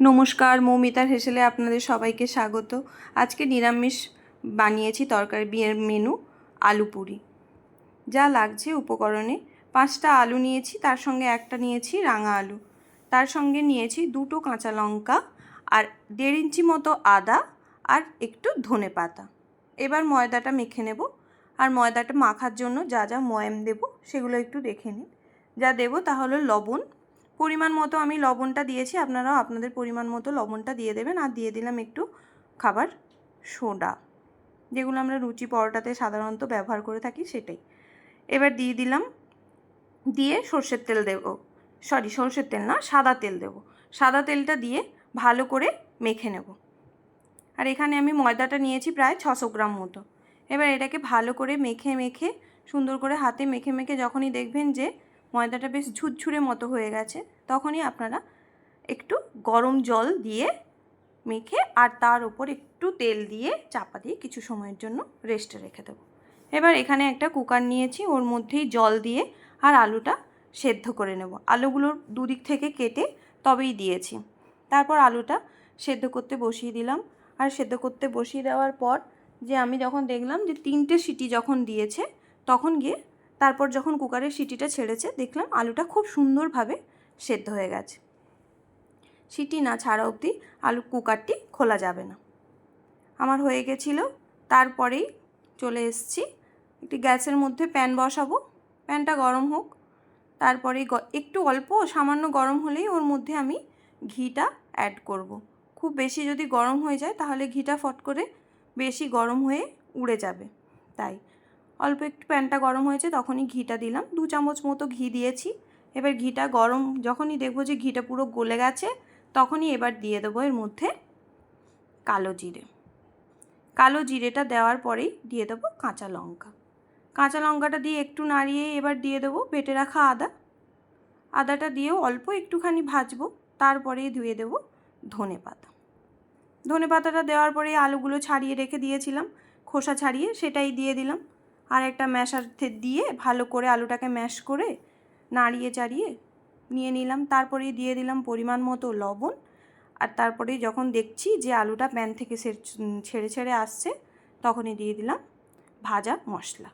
নমস্কার, মৌমিতার হেসেলে আপনাদের সবাইকে স্বাগত। আজকে নিরামিষ বানিয়েছি তরকারি বিয়ের মেনু, আলু পুরি। যা লাগছে উপকরণে। পাঁচটা আলু নিয়েছি, তার সঙ্গে একটা নিয়েছি রাঙা আলু। তার সঙ্গে নিয়েছি দুটো কাঁচা লঙ্কা আর দেড় ইঞ্চি মতো আদা আর একটু ধনে পাতা। এবার ময়দাটা মেখে নেব আর ময়দাটা মাখার জন্য যা যা ময়াম দেব সেগুলো একটু দেখে নিন। যা দেবো তা হলো লবণ পরিমাণ মতো আমি লবণটা দিয়েছি। আপনারাও আপনাদের পরিমাণ মতো লবণটা দিয়ে দেবেন। আর দিয়ে দিলাম একটু খাবার সোডা, যেগুলো আমরা রুচি পরোটাতে সাধারণত ব্যবহার করে থাকি সেটাই। এবার দিয়ে দিলাম, দিয়ে সর্ষের তেল দেব। সরি, সর্ষের তেল না, সাদা তেল দেব। সাদা তেলটা দিয়ে ভালো করে মেখে নেব। আর এখানে আমি ময়দাটা নিয়েছি প্রায় ছশো গ্রাম মতো। এবার এটাকে ভালো করে মেখে মেখে, সুন্দর করে হাতে মেখে মেখে যখনই দেখবেন যে ময়দাটা বেশ ঝুরঝুরে মতো হয়ে গেছে, তখনই আপনারা একটু গরম জল দিয়ে মেখে আর তার ওপর একটু তেল দিয়ে চাপা দিয়ে কিছু সময়ের জন্য রেস্টে রেখে দেবো। এবার এখানে একটা কুকার নিয়েছি, ওর মধ্যেই জল দিয়ে আর আলুটা সেদ্ধ করে নেব। আলুগুলোর দুদিক থেকে কেটে তবেই দিয়েছি। তারপর আলুটা সেদ্ধ করতে বসিয়ে দিলাম। আর সেদ্ধ করতে বসিয়ে দেওয়ার পর যে আমি যখন দেখলাম যে তিনটে সিটি যখন দিয়েছে, তখন গিয়ে তারপর যখন কুকারের সিটিটা ছেড়েছে, দেখলাম আলুটা খুব সুন্দরভাবে সেদ্ধ হয়ে গেছে। সিটি না ছাড়া অবধি আলু কুকারটি খোলা যাবে না। আমার হয়ে গেছিল, তারপরেই চলে এসছি। একটি গ্যাসের মধ্যে প্যান বসাবো। প্যানটা গরম হোক। তারপরে একটু অল্প, সামান্য গরম হলেই ওর মধ্যে আমি ঘিটা অ্যাড করব। খুব বেশি যদি গরম হয়ে যায়, তাহলে ঘিটা ফট করে বেশি গরম হয়ে উড়ে যাবে। তাই অল্প একটু প্যানটা গরম হয়েছে তখনই ঘিটা দিলাম। দু চামচ মতো ঘি দিয়েছি। এবার ঘিটা গরম, যখনই দেখব যে ঘিটা পুরো গলে গেছে, তখনই এবার দিয়ে দেবো এর মধ্যে কালো জিরে। কালো জিরেটা দেওয়ার পরেই দিয়ে দেবো কাঁচা লঙ্কা। কাঁচা লঙ্কাটা দিয়ে একটু নাড়িয়ে এবার দিয়ে দেবো বেটে রাখা আদা। আদাটা দিয়েও অল্প একটুখানি ভাজবো তারপরেই ধুয়ে দেবো ধনে পাতা। ধনে পাতাটা দেওয়ার পরে আলুগুলো ছাড়িয়ে রেখে দিয়েছিলাম, খোসা ছাড়িয়ে সেটাই দিয়ে দিলাম। আর একটা ম্যাশার দিয়ে ভালো করে আলুটাকে ম্যাশ করে নাড়িয়ে চাড়িয়ে নিয়ে নিলাম। তারপরেই দিয়ে দিলাম পরিমাণ মতো লবণ। আর তারপরে যখন দেখছি যে আলুটা প্যান থেকে ছেড়ে ছেড়ে আসছে, তখনই দিয়ে দিলাম ভাজা মশলা।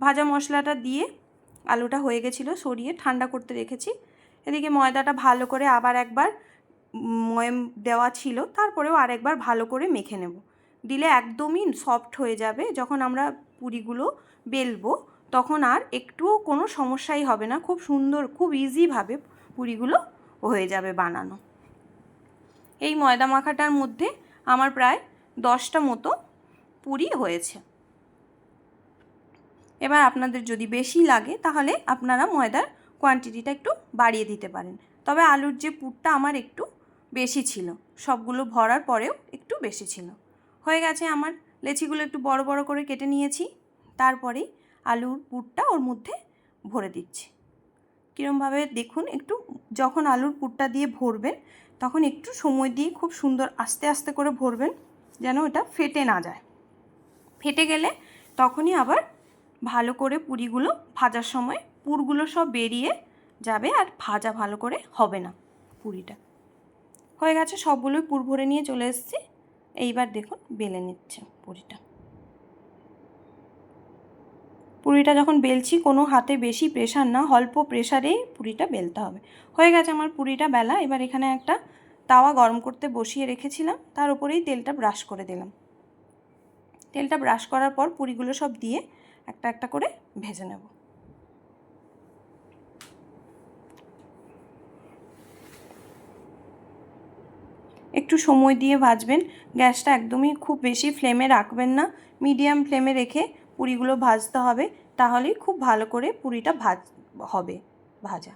ভাজা মশলাটা দিয়ে আলুটা হয়ে গেছিল, সরিয়ে ঠান্ডা করতে রেখেছি। এদিকে ময়দাটা ভালো করে আবার একবার ময়ম দেওয়া ছিল, তারপরেও আরেকবার ভালো করে মেখে নেব। দিলে একদমই সফট হয়ে যাবে। যখন আমরা পুরিগুলো বেলবো, তখন আর একটুও কোনো সমস্যাই হবে না। খুব সুন্দর, খুব ইজিভাবে পুরিগুলো হয়ে যাবে বানানো। এই ময়দা মাখাটার মধ্যে আমার প্রায় দশটা মতো পুরি হয়েছে। এবার আপনাদের যদি বেশি লাগে, তাহলে আপনারা ময়দার কোয়ান্টিটিটা একটু বাড়িয়ে দিতে পারেন। তবে আলুর যে পুরটা আমার একটু বেশি ছিল, সবগুলো ভরার পরেও একটু বেশি ছিল। হয়ে গেছে আমার। লেচিগুলো একটু বড় বড় করে কেটে নিয়েছি। তারপরেই আলুর পুরটা ওর মধ্যে ভরে দিচ্ছি। কীরমভাবে দেখুন, একটু যখন আলুর পুরটা দিয়ে ভরবেন, তখন একটু সময় দিয়ে খুব সুন্দর আস্তে আস্তে করে ভরবেন, যেন এটা ফেটে না যায়। ফেটে গেলে তখনই আবার ভালো করে পুরিগুলো ভাজার সময় পুরগুলো সব বেরিয়ে যাবে আর ভাজা ভালো করে হবে না পুরিটা। হয়ে গেছে সবগুলোই পুর ভরে নিয়ে চলে এসেছি। এইবার দেখুন বেলে নিচ্ছে পুরিটা। পুরিটা যখন বেলছি কোনো হাতে বেশি প্রেশার না, অল্প প্রেশারেই পুরিটা বেলতে হবে। হয়ে গেছে আমার পুরিটা বেলা, এবার এখানে একটা তাওয়া গরম করতে বসিয়ে রেখেছিলাম, তার উপরেই তেলটা ব্রাশ করে দিলাম। তেলটা ব্রাশ করার পর পুরিগুলো সব দিয়ে একটা একটা করে ভেজে নেব। একটু সময় দিয়ে ভাজবেন। গ্যাসটা একদমই খুব বেশি ফ্লেমে রাখবেন না। মিডিয়াম ফ্লেমে রেখে পুরিগুলো ভাজতে হবে। তাহলেই খুব ভালো করে পুরিটা ভাজ, হবে, ভাজা।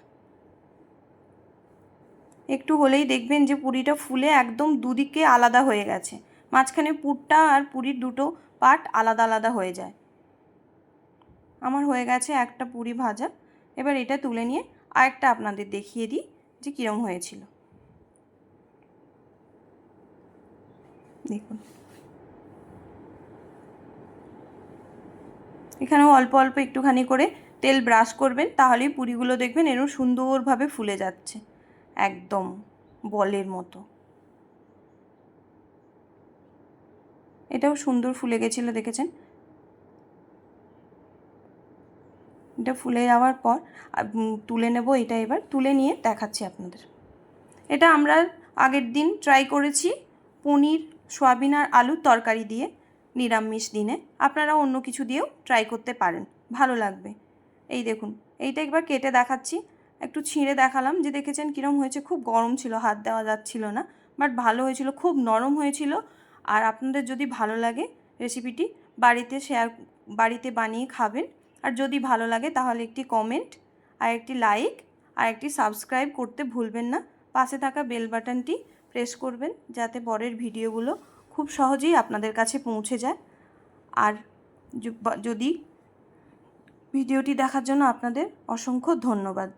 একটু হলেই দেখবেন যে পুরিটা ফুলে একদম দুদিকে আলাদা হয়ে গেছে। মাঝখানে পুরটা আর পুরির দুটো পার্ট আলাদা আলাদা হয়ে যায়। আমার হয়ে গেছে একটা পুরি ভাজা। এবার এটা তুলে নিয়ে আরেকটা আপনাদের দেখিয়ে দিই যে কীরম হয়েছিল। দেখুন। এখানেও অল্প অল্প একটুখানি করে তেল ব্রাশ করবেন, তাহলেই পুরিগুলো দেখবেন এরকম সুন্দরভাবে ফুলে যাচ্ছে, একদম বলের মতো। এটাও সুন্দর ফুলে গেছিল, দেখেছেন? এটা ফুলে যাওয়ার পর তুলে নেব এটা এবার, তুলে নিয়ে দেখাচ্ছি আপনাদের। এটা আমরা আগের দিন ট্রাই করেছি, পনির সয়াবিন আর আলুর তরকারি দিয়ে নিরামিষ দিনে আপনারা অন্য কিছু দিয়েও ট্রাই করতে পারেন। ভালো লাগবে। এই দেখুন, এইটা একবার কেটে দেখাচ্ছি। একটু ছিঁড়ে দেখালাম যে দেখেছেন কীরম হয়েছে। খুব গরম ছিল, হাত দেওয়া যাচ্ছিল না বাট ভালো হয়েছিল, খুব নরম হয়েছিল। আর আপনাদের যদি ভালো লাগে রেসিপিটি বাড়িতে শেয়ার বাড়িতে বানিয়ে খাবেন। আর যদি ভালো লাগে তাহলে একটি কমেন্ট আর একটি লাইক আর একটি সাবস্ক্রাইব করতে ভুলবেন না। পাশে থাকা বেল বাটনটি প্রেস করবেন যাতে পরের ভিডিওগুলো খুব সহজেই আপনাদের কাছে পৌঁছে যায়। আর যদি ভিডিওটি দেখার জন্য আপনাদের অসংখ্য ধন্যবাদ।